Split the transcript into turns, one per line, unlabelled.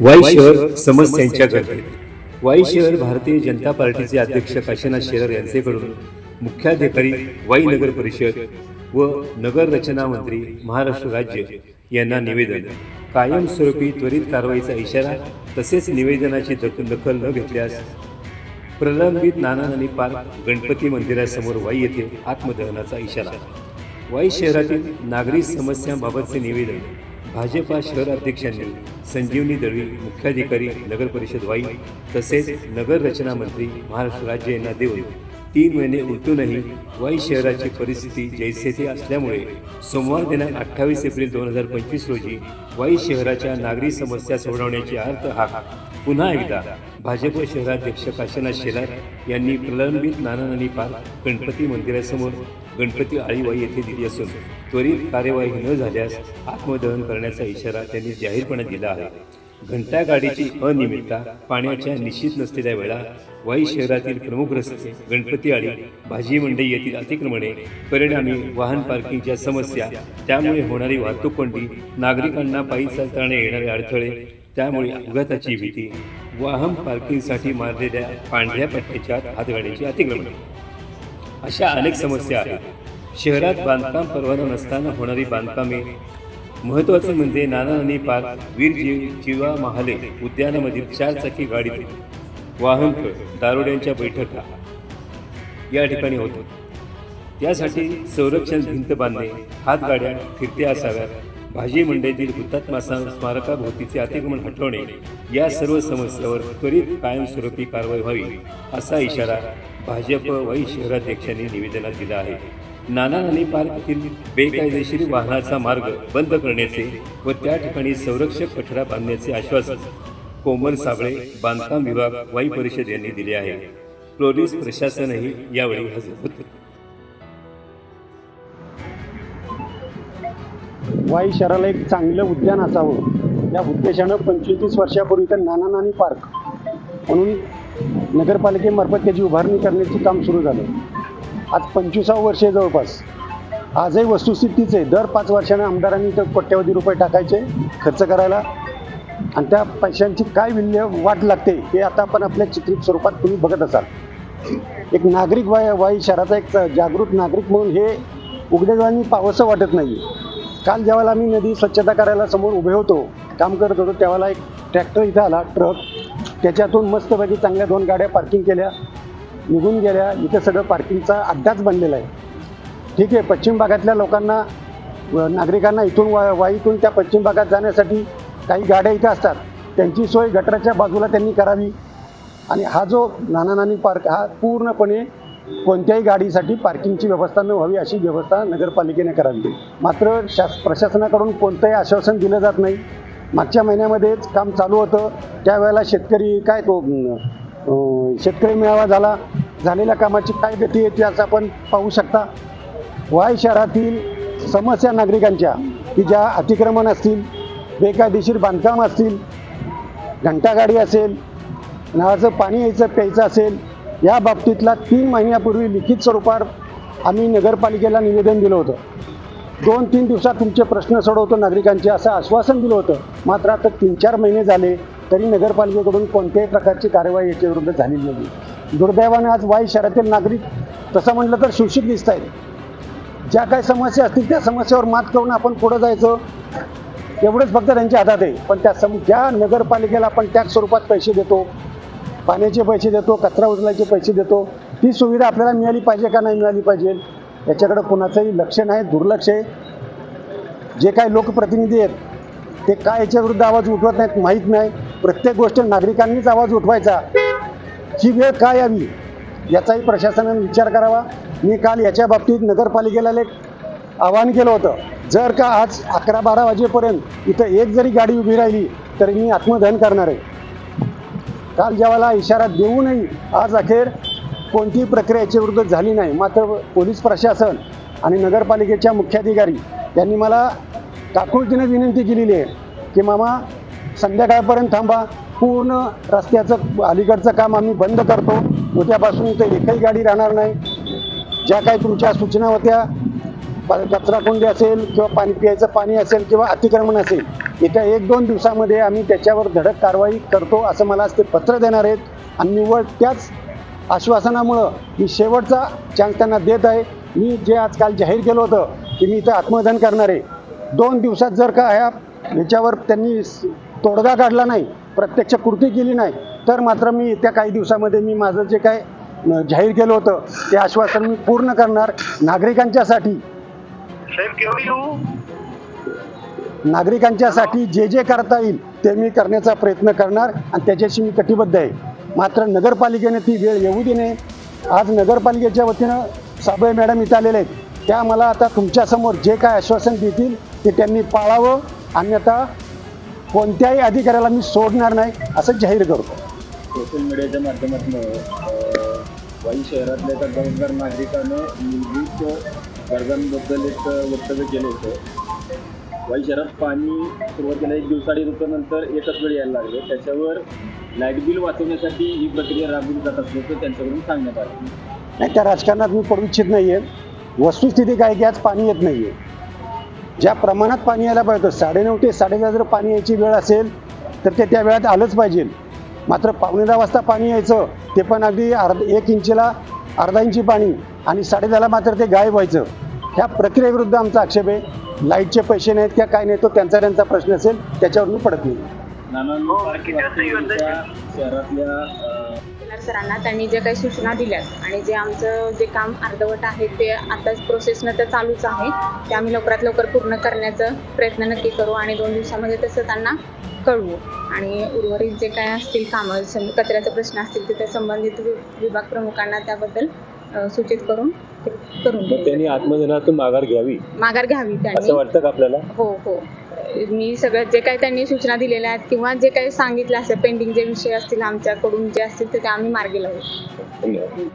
वाई शहर समस्यांच्या गर्दीत वाई शहर भारतीय जनता पार्टीचे अध्यक्ष काशीनाथ शेलार यांचेकडून मुख्याधिकारी वाई नगर परिषद व नगर रचना मंत्री महाराष्ट्र राज्य यांना निवेदन. कायमस्वरूपी त्वरित कारवाईचा इशारा तसेच निवेदनाची दख दखल न घेतल्यास प्रलंबित नानानानी पार्क गणपती मंदिरासमोर वाई येथे आत्मदहनाचा इशारा. वाई शहरातील नागरी समस्यांबाबतचे निवेदन भाजपा शहर अध्यक्षांनी संजीवनी दळवी मुख्याधिकारी नगर परिषद वाई तसेच नगर रचना मंत्री महाराष्ट्र राज्य यांना देऊन तीन महिने उलटूनही वाई शहराची परिस्थिती जैसे थे असल्यामुळे सोमवार दिनांक अठ्ठावीस एप्रिल दोन हजार पंचवीस रोजी वाई शहराच्या नागरी समस्या सोडवण्याची अर्थ हा. पुन्हा एकदा भाजप शहराध्यक्ष काशीनाथ शेलार यांनी प्रलंबित नानानानी पार्क गणपती मंदिरासमोर गणपती आळीवाई येथे दिली असून त्वरित कार्यवाही न झाल्यास आत्मदहन करण्याचा इशारा त्यांनी जाहीरपणे दिला आहे. घंटा गाडीची अनियमितता पाण्याच्या निश्चित नसलेल्या वेळा वाई शहरातील प्रमुख रस्ते गणपती आळी भाजी मंडई येथील अतिक्रमणे परिणामी वाहन पार्किंगच्या समस्या त्यामुळे होणारी वाहतूक कोंडी नागरिकांना पायी चालताना येणारे अडथळे त्यामुळे अपघाताची भीती वाहन पार्किंगसाठी मारलेल्या पांढऱ्या पट्ट्याच्या हातगाडीची अतिक्रमणे. अशा अनेक समस्या आहेत. शहरात बांधकाम परवाना नसताना होणारी बांधकामे महत्वाचं म्हणजे नानानी पार पार्क वीर जीवा महाले उद्यानामधील चारचाकी गाडीत वाहनतळ दारोड्यांच्या बैठका. या ठिकाणी होतात त्यासाठी संरक्षण भिंत बांधणे हातगाड्या फिरत्या असाव्यात भाजी मंडईतील हुतात्मा स्मारकाभोवतीचे अतिक्रमण हटवणे या सर्व समस्यावर त्वरित कायमस्वरूपी कारवाई व्हावी असा इशारा भाजप वाई शहराध्यक्षांनी निवेदनात दिला आहे. नाना नानी पार्क येथील बेकायदेशीर वाहनाचा मार्ग बंद करण्याचे व त्या ठिकाणी संरक्षक कठडा बांधण्याचे आश्वासन कोमल साबळे बांधकाम विभाग वाई परिषद यांनी दिले आहे. पोलीस प्रशासनही यावेळी हजर होते.
वाई शहराला एक चांगलं उद्यान असावं. या उद्देशानं पंचवीस वर्षापूर्वी तर नाना नानी पार्क म्हणून नगरपालिकेमार्फत त्याची उभारणी करण्याचे काम सुरू झालं. आज पंचवीसावं वर्ष आहे जवळपास. आजही वस्तुस्थितीच आहे. दर पाच वर्षानं आमदारांनी तर कोट्यवधी रुपये टाकायचे खर्च करायला. आणि त्या पैशांची काय विल्य वाट लागते हे आता आपण आपल्या चित्रित स्वरूपात तुम्ही बघत असाल. एक नागरिक वाय वाई शहराचा एक जागृत नागरिक म्हणून हे उघड्या पावसं वाटत नाही. काल ज्यावेळेला आम्ही नदी स्वच्छता करायला समोर उभे होतो काम करत होतो त्यावेळेला एक ट्रॅक्टर इथं आला ट्रक. त्याच्यातून मस्तपैकी चांगल्या दोन गाड्या पार्किंग केल्या. निघून गेल्या इथे सगळं पार्किंगचा अड्डाच बनलेला आहे. ठीक आहे पश्चिम भागातल्या लोकांना नागरिकांना इथून वा वाईतून त्या पश्चिम भागात जाण्यासाठी काही गाड्या इथं असतात. त्यांची सोय गटराच्या बाजूला त्यांनी करावी. आणि हा जो नाना नानी पार्क हा पूर्णपणे कोणत्याही गाडीसाठी पार्किंगची व्यवस्था न व्हावी अशी व्यवस्था नगरपालिकेने करावी. मात्र शास प्रशासनाकडून कोणतंही आश्वासन दिलं जात नाही. मागच्या महिन्यामध्येच काम चालू होतं. त्यावेळेला शेतकरी काय तो शेतकरी मेळावा झाला. झालेल्या कामाची काय गती आहे असं आपण पाहू शकता. वाय शहरातील समस्या नागरिकांच्या की ज्या अतिक्रमण असतील बेकायदेशीर बांधकाम असतील घंटागाडी असेल नळाचं पाणी यायचं प्यायचं असेल या बाबतीतला तीन महिन्यापूर्वी लिखित स्वरूपात आम्ही नगरपालिकेला निवेदन दिलं होतं. दोन तीन दिवसात तुमचे प्रश्न सोडवतो नागरिकांचे असं आश्वासन दिलं होतं. मात्र आता तीन चार महिने झाले. तरी नगरपालिकेकडून कोणत्याही प्रकारची कारवाई याच्या विरुद्ध झालेली नाही. दुर्दैवाने आज वाई शहरातील नागरिक तसं म्हटलं तर शोषित दिसत आहेत. ज्या काही समस्या असतील त्या समस्यावर मात करून आपण पुढं जायचं. एवढंच फक्त त्यांच्या हातात आहे. पण त्या सम ज्या नगरपालिकेला आपण त्याच स्वरूपात पैसे देतो पाण्याचे पैसे देतो कचरा उचलायचे पैसे देतो ती सुविधा आपल्याला मिळाली पाहिजे का नाही मिळाली पाहिजे याच्याकडे कुणाचंही लक्ष नाही दुर्लक्ष आहे. जे काही लोकप्रतिनिधी आहेत ते काय याच्याविरुद्ध आवाज उठवत नाहीत माहीत नाही. प्रत्येक गोष्ट नागरिकांनीच आवाज उठवायचा. ही वेळ काय यावी? याचाही प्रशासनाने विचार करावा. मी काल याच्या बाबतीत नगरपालिकेला एक आवाहन केलं होतं. जर का आज अकरा बारा वाजेपर्यंत इथं एक जरी गाडी उभी राहिली तरी मी आत्मदहन करणार आहे. काल ज्यावेळेला इशारा देऊनही आज अखेर कोणतीही प्रक्रिया याच्या विरुद्ध झाली नाही. मात्र पोलीस प्रशासन आणि नगरपालिकेच्या मुख्याधिकारी यांनी मला काकुळतीनं विनंती केलेली आहे की मामा संध्याकाळपर्यंत थांबा. पूर्ण रस्त्याचं अलीकडचं काम आम्ही बंद करतो. उद्यापासून तर एकही गाडी राहणार नाही. ज्या काही तुमच्या सूचना होत्या प- कचराकुंडी असेल किंवा पाणी प्यायचं पाणी असेल किंवा अतिक्रमण असेल येत्या एक दोन दिवसामध्ये आम्ही त्याच्यावर धडक कारवाई करतो असं मला आज ते पत्र देणार आहेत. आणि निव्वळ त्याच आश्वासनामुळं मी शेवटचा चान्स त्यांना देत आहे. मी जे आजकाल जाहीर केलं होतं की मी इथं आत्मदान करणार. आहे दोन दिवसात जर का ह्या ह्याच्यावर त्यांनी तोडगा काढला नाही प्रत्यक्ष कृती केली नाही तर मात्र मी त्या काही दिवसामध्ये मी माझं जे काय जाहीर केलं होतं ते आश्वासन मी पूर्ण करणार नागरिकांच्यासाठी. नागरिकांच्यासाठी जे जे करता येईल ते मी करण्याचा प्रयत्न करणार आणि त्याच्याशी मी कटिबद्ध आहे. मात्र नगरपालिकेने ती वेळ येऊ दे नये. आज नगरपालिकेच्या वतीनं साबळे मॅडम इथं आलेले आहेत. त्या मला आता तुमच्यासमोर जे काय आश्वासन देतील ते त्यांनी पाळावं. अन्यथा कोणत्याही अधिकाऱ्याला मी सोडणार नाही असं जाहीर करतो.
सोशल मीडियाच्या माध्यमातून वाई शहरातल्या एका जबाबदार नागरिकानं मूलभूत गरजांबद्दल एक वक्तव्य केलं होतं. वाई शहरात पाणी सुरुवातीला एक दिवसाडी रुपये नंतर एकच वेळ यायला लागले. त्याच्यावर लाइट बिल वाचवण्यासाठी ही प्रक्रिया राबवली जात असल्याचं त्यांच्याकडून सांगण्यात आलं.
नाही त्या राजकारणात मी पडू इच्छित नाही आहे वस्तुस्थिती काय की आज पाणी येत नाही आहे ज्या प्रमाणात पाणी यायला पाहिजे साडेनऊ ते साडेदहा जर पाणी यायची वेळ असेल तर ते त्या वेळात आलंच पाहिजे. मात्र पावणे दहा वाजता पाणी यायचं ते पण अगदी अर्ध एक इंचीला अर्धा इंची पाणी आणि साडेदहाला मात्र ते गायब व्हायचं. ह्या प्रक्रियेविरुद्ध आमचा आक्षेप आहे. लाईटचे पैसे नाहीत किंवा काय नाही तो त्यांचा त्यांचा प्रश्न असेल त्याच्यावर पडत नाही.
शहरातल्या
तहसीलदार सरांना त्यांनी जे काही सूचना दिल्यात आणि जे आमचं जे काम अर्धवट आहे ते आता प्रोसेसनं तर चालूच आहे ते आम्ही लवकरात लवकर पूर्ण करण्याचा प्रयत्न नक्की करू आणि दोन दिवसामध्ये तसं त्यांना कळवू. आणि उर्वरित जे काय असतील कामं कचऱ्याचे प्रश्न असतील ते त्या संबंधित विभाग प्रमुखांना त्याबद्दल सूचित करून करून.
त्यांनी आत्मदानातून माघार घ्यावी.
माघार घ्यावी
असं
त्यांनी
वाटतं का आपल्याला?
हो हो. मी सगळं जे काही त्यांनी सूचना दिलेल्या आहेत किंवा जे काही सांगितलं असेल पेंडिंग जे विषय असतील आमच्याकडून जे असतील ते ते आम्ही मार्गी लावू.
धन्यवाद.